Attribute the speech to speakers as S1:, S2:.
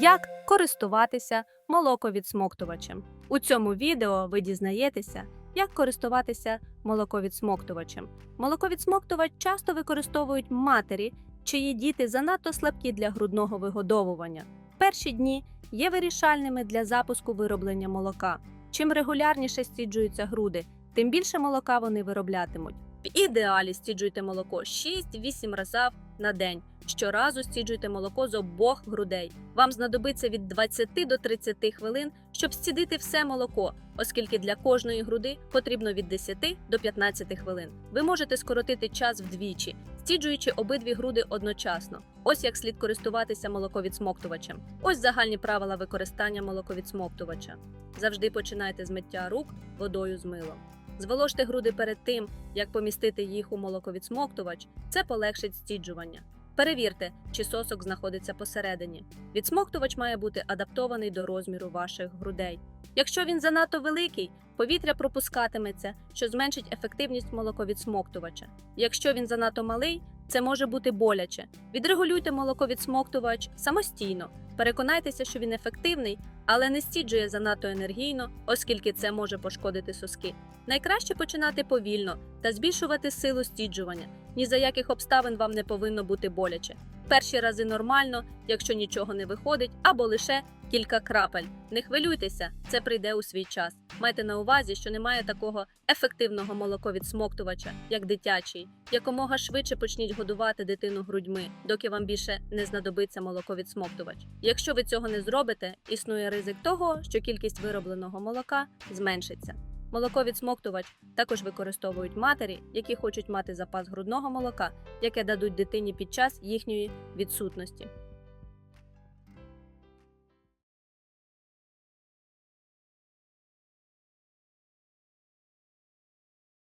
S1: Як користуватися молоковідсмоктувачем. У цьому відео ви дізнаєтеся, як користуватися молоковідсмоктувачем. Молоковідсмоктувач часто використовують матері, чиї діти занадто слабкі для грудного вигодовування. Перші дні є вирішальними для запуску вироблення молока. Чим регулярніше стіджуються груди, тим більше молока вони вироблятимуть. В ідеалі стіджуйте молоко 6-8 разів на день. Щоразу стіджуйте молоко з обох грудей. Вам знадобиться від 20 до 30 хвилин, щоб стідити все молоко, оскільки для кожної груди потрібно від 10 до 15 хвилин. Ви можете скоротити час вдвічі, стіджуючи обидві груди одночасно. Ось як слід користуватися молоковідсмоктувачем. Ось загальні правила використання молоковідсмоктувача. Завжди починайте з миття рук водою з милом. Зволожте груди перед тим, як помістити їх у молоковідсмоктувач, це полегшить стіджування. Перевірте, чи сосок знаходиться посередині. Відсмоктувач має бути адаптований до розміру ваших грудей. Якщо він занадто великий, повітря пропускатиметься, що зменшить ефективність молоковідсмоктувача. Якщо він занадто малий, це може бути боляче. Відрегулюйте молоковідсмоктувач самостійно. Переконайтеся, що він ефективний, але не стіджує занадто енергійно, оскільки це може пошкодити соски. Найкраще починати повільно та збільшувати силу стіджування. Ні за яких обставин вам не повинно бути боляче. Перші рази нормально, якщо нічого не виходить, або лише кілька крапель. Не хвилюйтеся, це прийде у свій час. Майте на увазі, що немає такого ефективного молоковідсмоктувача, як дитячий. Якомога швидше почніть годувати дитину грудьми, доки вам більше не знадобиться молоковідсмоктувач. Якщо ви цього не зробите, існує ризик того, що кількість виробленого молока зменшиться. Молоковідсмоктувач також використовують матері, які хочуть мати запас грудного молока, яке дадуть дитині під час їхньої відсутності.